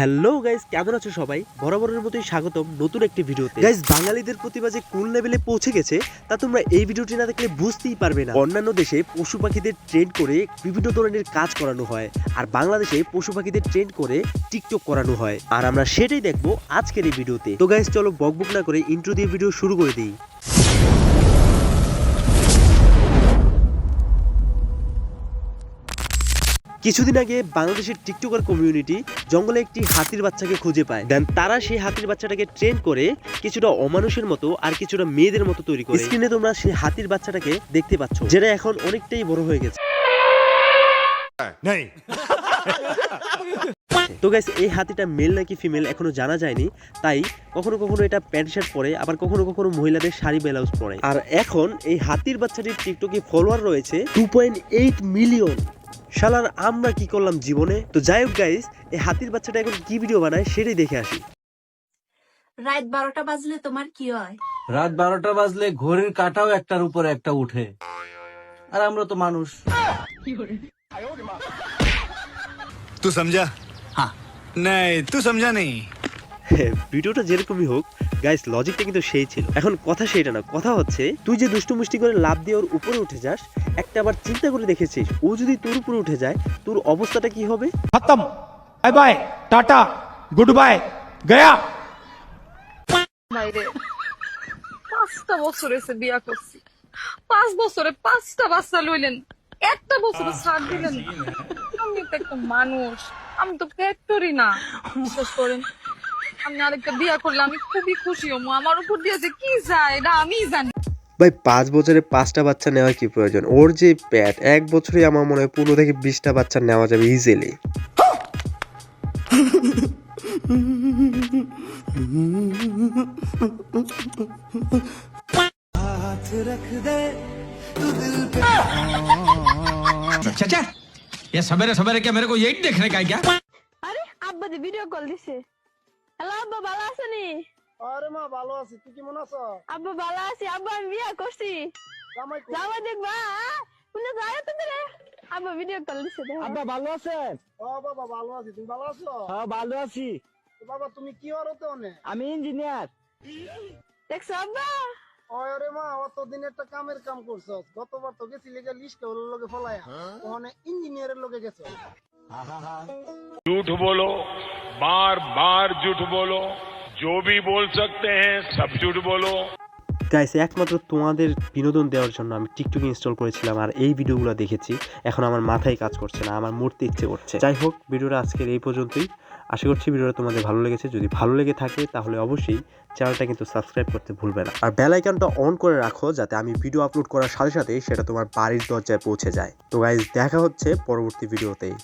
Hello guys কেমন আছো সবাই? বরাবরের মতোই স্বাগতম নতুন একটি ভিডিওতে। গাইস বাঙালিদের প্রতিভা যে কোন লেভেলে পৌঁছে গেছে তা তোমরা এই ভিডিওটি না দেখলে বুঝতেই পারবে না। অন্যান্য দেশে পশু পাখিদের ট্রেন করে বিভিন্ন ধরনের কাজ করানো হয় আর বাংলাদেশে পশু পাখিদের ট্রেন করে টিকটক করানো হয়। আর আমরা সেটাই দেখব আজকের এই ভিডিওতে। তো গাইস চলো বকবক না করে ইন্ট্রো দিয়ে ভিডিও শুরু করে দিই। কিছুদিন আগে বাংলাদেশের টিকটকার কমিউনিটি জঙ্গলে একটি হাতির বাচ্চাকে খুঁজে পায়। দেন তারা সেই হাতির বাচ্চাটাকে ট্রেন করে কিছুটা অমানুষের মতো আর কিছুটা মেয়েদের মতো তৈরি করে। স্ক্রিনে তোমরা সেই হাতির বাচ্চাটাকে দেখতে পাচ্ছ যেটা এখন অনেকটাই বড় হয়ে গেছে। তো গাইস এই হাতিটা মেল নাকি ফিমেল এখনও জানা যায়নি তাই কখনো কখনো এটা প্যান্ট শার্ট পরে আবার কখনো কখনো মহিলাদের শাড়ি ব্লাউজ পরে। আর এখন এই হাতির বাচ্চাটির টিকটকে ফলোয়ার রয়েছে টু পয়েন্ট এইট মিলিয়ন শালার আমরা কি করলাম জীবনে? তো যাই হোক গাইজ এই হাতির বাচ্চাটা এখন কি ভিডিও বানায় সেটাই দেখে আসি। রাত বারোটা বাজলে তোমার কি হয়? রাত বারোটা বাজলে ঘড়ির কাটাও একটার উপরে একটা উঠে। আর আমরা তো মানুষ। তুই সমঝা হ্যাঁ নাই তুই সমঝা নেই ভিডিওটা যেরকমই হোক গাইস লজিকটা কিন্তু সেই ছিল। এখন কথা সেইটা না কথা হচ্ছে তুই যে দুষ্টুমুষ্টি করে লাভ দিয়ে ওর উপরে উঠে যাস একটা আবার চিন্তা করে দেখেছিস ও যদি তোর উপরে উঠে যায় তোর অবস্থাটা কি হবে? খতম। Bye bye tata goodbye গয়া। মাইরে পাঁচটা বছর এসে বিয়া করছি। পাঁচ বছরে পাঁচটা বাচ্চা লইলেন একটা বছর ছাড় দিলেন আমি তো একটা মানুষ আমি তো ফ্যাক্টরি না। বিশ্বাস করেন আমি আরেকটা বিয়া করলে আমি খুবই খুশি হবো আমার উপর দিয়ে যে কি যায় এটা আমিই জানি ভাই পাঁচ বছরে পাঁচটা বাচ্চা নেওয়ার কি প্রয়োজন ওর যে প্যাট এক বছরে আমার মনে হয় পনেরো থেকে বিশটা বাচ্চা নেওয়া যাবে ইজিলি चाचा ये सवेरे सवेरे क्या मेरे को यही देखने का है क्या আরে আব্বা যে ভিডিও কল দিছে হ্যালো আব্বা ভালো আছেনি আরে মা ভালো আছি। তুই কেমন আছো? আব্বা ভালো আছি। আব্বা আমি বিয়া করছি। জামাই দেখবা শুনে যায় তো রে আব্বা ভিডিও কল দিছে আব্বা ভালো আছেন? ও বাবা ভালো আছি। তুমি ভালো আছো? হ্যাঁ ভালো আছি। বাবা তুমি কি অনে আমি ইঞ্জিনিয়ার দেখছ আব্বা? আরে মা অতদিন একটা কামের কাম করছস। গতবার তো গেছিলি লিস্টে ওর লগে ফলায়া। ওখানে ইঞ্জিনিয়ারের লগে গেছো झूठ बोलो बार बार झूठ बोलो जो भी बोल सकते हैं सब झूठ बोलो গাইস একমাত্র তোমাদের বিনোদন দেওয়ার জন্য আমি টিকটক ইনস্টল করেছিলাম আর এই ভিডিওগুলো দেখেছি এখন আমার মাথায় কাজ করছে না আমার মরতে ইচ্ছে করছে যাই হোক ভিডিওটা আজকের এই পর্যন্তই আশা করছি ভিডিওটা তোমাদের ভালো লেগেছে যদি ভালো লেগে থাকে তাহলে অবশ্যই চ্যানেলটা কিন্তু সাবস্ক্রাইব করতে ভুলবে না আর বেল আইকনটা অন করে রাখো যাতে আমি ভিডিও আপলোড করার সাথে সাথে সেটা তোমার বাড়ির দরজায় পৌঁছে যায় তো গাইজ দেখা হচ্ছে পরবর্তী ভিডিওতেই